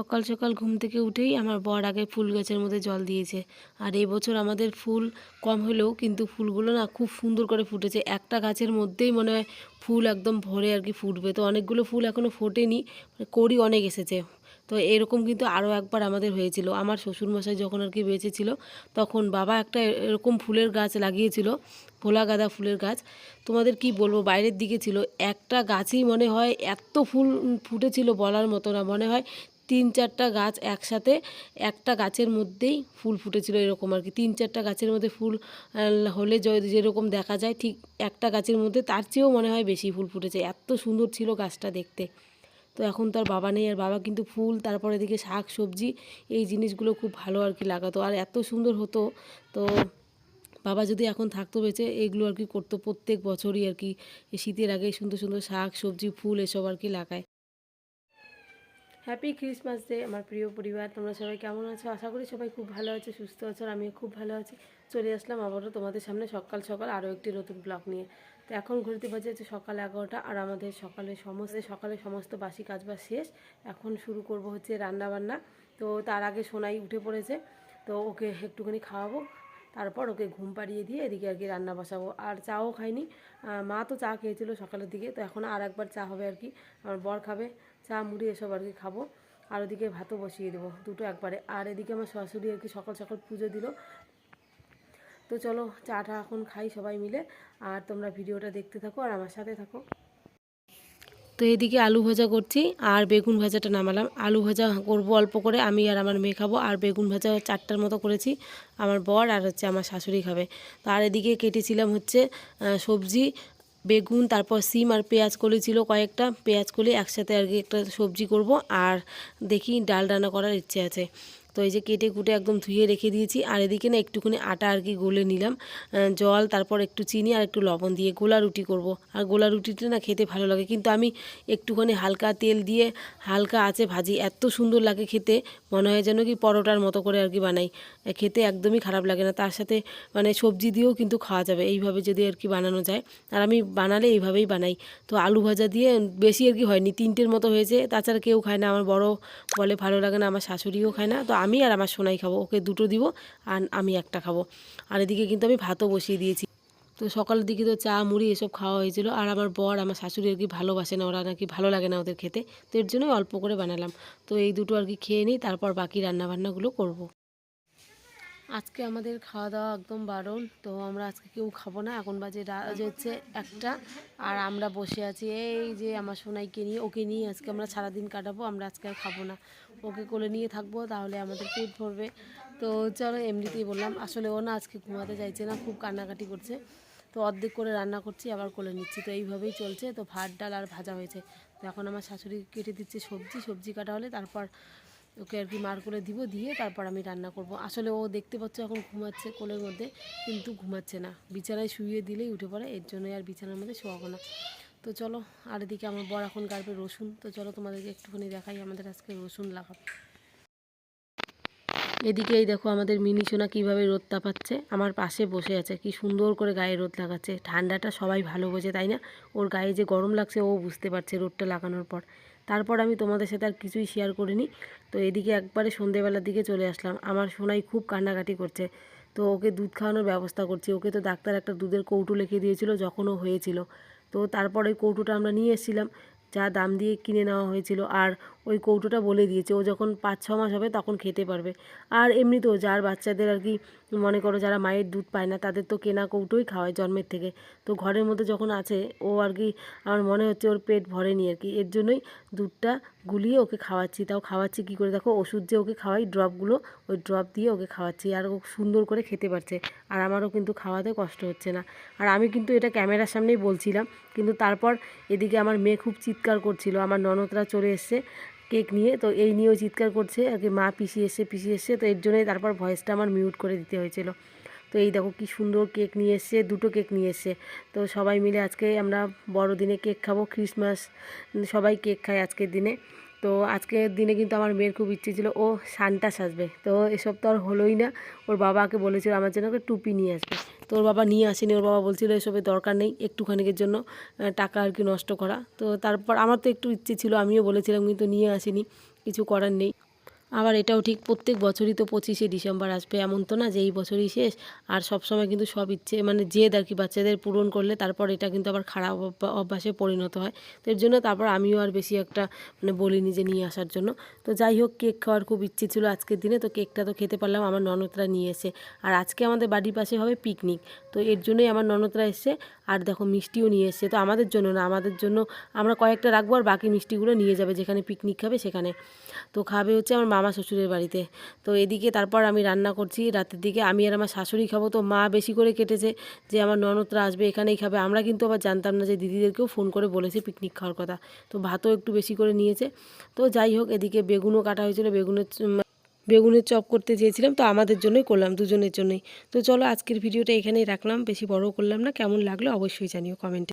সকাল সকাল ঘুম থেকে উঠেই আমার বর আগে ফুল গাছের মধ্যে জল দিয়েছে। আর এই বছর আমাদের ফুল কম হলেও কিন্তু ফুলগুলো না খুব সুন্দর করে ফুটেছে। একটা গাছের মধ্যেই মনে হয় ফুল একদম ভরে আর কি ফুটবে। তো অনেকগুলো ফুল এখনও ফোটেনি মানে কড়ি অনেক এসেছে। তো এরকম কিন্তু আরও একবার আমাদের হয়েছিল। আমার শ্বশুরমশাই যখন আর কি বেঁচে ছিল তখন বাবা একটা এরকম ফুলের গাছ লাগিয়েছিল, ভোলা গাঁদা ফুলের গাছ। তোমাদের কি বলব, বাইরের দিকে ছিল। একটা গাছই মনে হয় এত ফুল ফুটেছিল বলার মতো না। মনে হয় তিন চারটা গাছ একসাথে, একটা গাছের মধ্যেই ফুল ফুটেছিল এরকম আর কি। তিন চারটা গাছের মধ্যে ফুল হলে যেরকম দেখা যায় ঠিক একটা গাছের মধ্যে তার চেয়েও মনে হয় বেশি ফুল ফুটেছে। এত সুন্দর ছিল গাছটা দেখতে। তো এখন তার বাবা নেই, আর বাবা কিন্তু ফুল, তারপরে এদিকে শাক, সবজি, এই জিনিসগুলো খুব ভালো আর কি লাগাতো। আর এত সুন্দর হতো। তো বাবা যদি এখন থাকতো বেঁচে, এগুলো আর কি করতো প্রত্যেক বছরই আর কি। শীতের আগে সুন্দর সুন্দর শাক, সবজি, ফুল এসব আর কি লাগায়। হ্যাপি ক্রিসমাস ডে আমার প্রিয় পরিবার। তোমরা সবাই কেমন আছো? আশা করি সবাই খুব ভালো আছে, সুস্থ আছো, আর আমিও খুব ভালো আছি। চলে আসলাম আবারও তোমাদের সামনে সকাল সকাল আরও একটি নতুন ব্লগ নিয়ে। তো এখন ঘুরতে বাজে হচ্ছে সকাল এগারোটা, আর আমাদের সকালে সমস্ত সকালে সমস্ত বাসি কাজবাজ শেষ। এখন শুরু করব হচ্ছে রান্না বান্না। তো তার আগে সোনাই উঠে পড়েছে, তো ওকে একটুখানি খাওয়াবো। তারপর ওকে ঘুম পাড়িয়ে দিয়ে এদিকে আর কি রান্না বসাবো। আর চাও খাইনি। মা তো চা খেয়েছিল সকালের দিকে, তো এখন আর একবার চা হবে আর কি। আমার বর খাবে। চা, মুড়ি এসব আর কি খাব। আর ওদিকে ভাতও বসিয়ে দেবো দুটো একবারে। আর এদিকে আমার শাশুড়ি আর কি সকাল সকাল পুজো দিল। তো চলো, চাটা এখন খাই সবাই মিলে। আর তোমরা ভিডিওটা দেখতে থাকো আর আমার সাথে থাকো। তো এদিকে আলু ভাজা করছি আর বেগুন ভাজাটা নামালাম। আলু ভাজা করব অল্প করে, আমি আর আমার মেয়ে খাব। আর বেগুন ভাজা চারটার মতো করেছি আমার বর আর হচ্ছে আমার শাশুড়ি খাবে। তো আর এদিকে কেটেছিলাম হচ্ছে সবজি। বেগুন, তারপর সিম আর পেঁয়াজ কলি ছিল কয়েকটা। পেঁয়াজ কলি একসাথে আর কি একটা সবজি করব। আর দেখি ডাল রান্না করার ইচ্ছে আছে। তো এই যে কেটে কুটে একদম ধুয়ে রেখে দিয়েছি। আর এদিকে না একটুখানি আটা আর কি গলে নিলাম। জল, তারপর একটু চিনি আর একটু লবণ দিয়ে গোলা রুটি করব। আর গোলা রুটিটা না খেতে ভালো লাগে, কিন্তু আমি একটুখানি হালকা তেল দিয়ে হালকা আছে ভাজি। এত সুন্দর লাগে খেতে, মনে হয় যেন কি পরোটার মতো করে আর কি বানাই। খেতে একদমই খারাপ লাগে না, তার সাথে মানে সবজি দিয়েও কিন্তু খাওয়া যাবে, এইভাবে যদি আর কি বানানো যায়। আর আমি বানালে এইভাবেই বানাই। তো আলু ভাজা দিয়ে বেশি আর কি হয়নি, তিনটের মতো হয়েছে। তাছাড়া কেউ খায় না, আমার বড় বলে ভালো লাগে না, আমার শাশুড়িও খায় না। তো আমি আর আমার সোনাই খাব, ওকে দুটো দিব আর আমি একটা খাব। আর এদিকে কিন্তু আমি ভাতও বসিয়ে দিয়েছি। তো সকালের দিকে তো চা, মুড়ি এসব খাওয়া হয়েছিল। আর আমার বর আমার শাশুড়ি আর কি ভালোবাসে না, ওরা নাকি ভালো লাগে না ওদের খেতে। তো এর জন্যই অল্প করে বানালাম। তো এই দুটো আর কি খেয়ে নিই, তারপর বাকি রান্নাবান্নাগুলো করব। আজকে আমাদের খাওয়া দাওয়া একদম বারণ। তো আমরা আজকে কেউ খাব না। এখন বাজে রা- যে হচ্ছে একটা। আর আমরা বসে আছি এই যে আমার সোনাইকে নিয়ে, ওকে নিয়ে আজকে আমরা সারাদিন কাটাবো। আমরা আজকে আর খাব না। ওকে কোলে নিয়ে থাকব, তাহলে আমাদের পেট ভরবে। তো চলো এমনিতেই বললাম, আসলে ও না আজকে ঘুমাতে চাইছে না, খুব কান্নাকাটি করছে। তো অর্ধেক করে রান্না করছি, আবার কোলে নিচ্ছি। তো এইভাবেই চলছে, তো ভাত, ডাল আর ভাজা হয়েছে। তো এখন আমার শাশুড়ি কেটে দিচ্ছে সবজি সবজি কাটা হলে তারপর ওকে আর কি মার করে দিব, দিয়ে তারপর আমি রান্না করব। আসলে ও দেখতে পাচ্ছে এখন ঘুমাচ্ছে কোলের মধ্যে, কিন্তু ঘুমাচ্ছে না। বিছানায় শুইয়ে দিলেই উঠে পড়ে, এর জন্যই আর বিছানার মধ্যে শোয়াবো না। তো চলো, আর এদিকে আমার বর এখন গাড়বে রসুন। তো চলো তোমাদেরকে একটুখানি দেখাই আমাদের আজকে রসুন লাগাবে। এদিকে এই দেখো আমাদের মিনি সোনা কীভাবে রোদ তাপাচ্ছে। আমার পাশে বসে আছে, কি সুন্দর করে গায়ে রোদ লাগাচ্ছে। ঠান্ডাটা সবাই ভালো বোঝে, তাই না? ওর গায়ে যে গরম লাগছে, ও বুঝতে পারছে রোদটা লাগানোর পর। তারপর আমি তোমাদের সাথে আর কিছুই শেয়ার করিনি। তো এদিকে একবারে সন্ধেবেলার দিকে চলে আসলাম। আমার সোনাই খুব কান্নাকাটি করছে। তো ওকে দুধ খাওয়ানোর ব্যবস্থা করছি। ওকে তো ডাক্তার একটা দুধের কৌটো লিখে দিয়েছিল, যখন ও হয়েছিল। তো তারপরে ওই কৌটোটা আমরা নিয়ে এসেছিলাম। যা দাম দিয়ে কিনে নেওয়া হয়েছিল। আর ওই কৌটোটা বলে দিয়েছে, ও যখন পাঁচ ছ মাস হবে তখন খেতে পারবে। আর এমনিতেও যার বাচ্চাদের আর কি মনে করো যারা মায়ের দুধ পায় না, তাদের তো কেনা কৌটোই খাওয়ায় জন্মের থেকে। তো ঘরের মধ্যে যখন আছে, ও আর কি আমার মনে হচ্ছে ওর পেট ভরেনি আর কি। এর জন্যই দুধটা গুলিয়ে ওকে খাওয়াচ্ছি। তাও খাওয়াচ্ছি কী করে? দেখো ওষুধ যে ওকে খাওয়াই, ড্রপগুলো, ওই ড্রপ দিয়ে ওকে খাওয়াচ্ছি। আর ও সুন্দর করে খেতে পারছে। আর আমারও কিন্তু খাওয়াতে কষ্ট হচ্ছে না। আর আমি কিন্তু এটা ক্যামেরার সামনেই বলছিলাম, কিন্তু তারপর এদিকে আমার মেয়ে খুব চিৎকার করছিল। আমার ননদরা চলে এসছে কেক নিয়ে। তো এই নিয়েও চিৎকার করছে। আর কি মা পিসি এসছে পিসি এসছে। তো এর জন্যই তারপর ভয়েসটা আমার মিউট করে দিতে হয়েছিল। তো এই দেখো কি সুন্দর কেক নিয়ে এসছে, দুটো কেক নিয়ে এসছে। তো সবাই মিলে আজকে আমরা বড়দিনে কেক খাব ক্রিসমাস সবাই কেক খায় আজকের দিনে। তো আজকের দিনে কিন্তু আমার মেয়ের খুব ইচ্ছে ছিল, ও সানটা সাজবে। তো এসব তো আর হলোই না। ওর বাবাকে বলেছিল আমার জন্য একটা টুপি নিয়ে আসবে। তো ওর বাবা নিয়ে আসেনি, ওর বাবা বলছিল এসবের দরকার নেই, একটুখানিকের জন্য টাকা আর কি নষ্ট করা। তো তারপর আমার তো একটু ইচ্ছে ছিল, আমিও বলেছিলাম কিন্তু নিয়ে আসিনি, কিছু করার নেই। আবার এটাও ঠিক প্রত্যেক বছরই তো পঁচিশে ডিসেম্বর আসবে, এমন তো না যে এই বছরই শেষ। আর সব সময় কিন্তু সব ইচ্ছে মানে জেদ আর কি, বাচ্চাদের পূরণ করলে তারপর এটা কিন্তু আবার খারাপ অভ্যাসে পরিণত হয়। তো এর জন্য তারপর আমিও আর বেশি একটা মানে বলিনি যে নিয়ে আসার জন্য। তো যাই হোক, কেক খাওয়ার খুব ইচ্ছে ছিল আজকের দিনে, তো কেকটা তো খেতে পারলাম, আমার ননদরা নিয়ে এসে। আর আজকে আমাদের বাড়ির পাশে হবে পিকনিক তো এর জন্যই আমার ননদরা এসছে। আর দেখো মিষ্টিও নিয়ে এসছে, তো আমাদের জন্য না, আমাদের জন্য আমরা কয়েকটা রাখব আর বাকি মিষ্টিগুলো নিয়ে যাবে, যেখানে পিকনিক খাবে সেখানে। তো খাবে হচ্ছে আমার মামা শ্বশুরের বাড়িতে। তো এদিকে তারপর আমি রান্না করছি, রাতের দিকে আমি আর আমার শাশুড়ি খাব। তো মা বেশি করে কেটেছে যে আমার ননদরা আসবে, এখানেই খাবে। আমরা কিন্তু আবার জানতাম না যে দিদিদেরকেও ফোন করে বলেছে পিকনিক খাওয়ার কথা। তো ভাতও একটু বেশি করে নিয়েছে। তো যাই হোক, এদিকে বেগুনও কাটা হয়েছিল। বেগুনের বেগুনের চপ করতে চেয়েছিলাম। তো আমাদের জন্যই করলাম, দুজনের জন্যই। তো চলো আজকের ভিডিওটা এখানেই রাখলাম। বেশি বড় করলাম না। কেমন লাগল অবশ্যই জানিও কমেন্টে।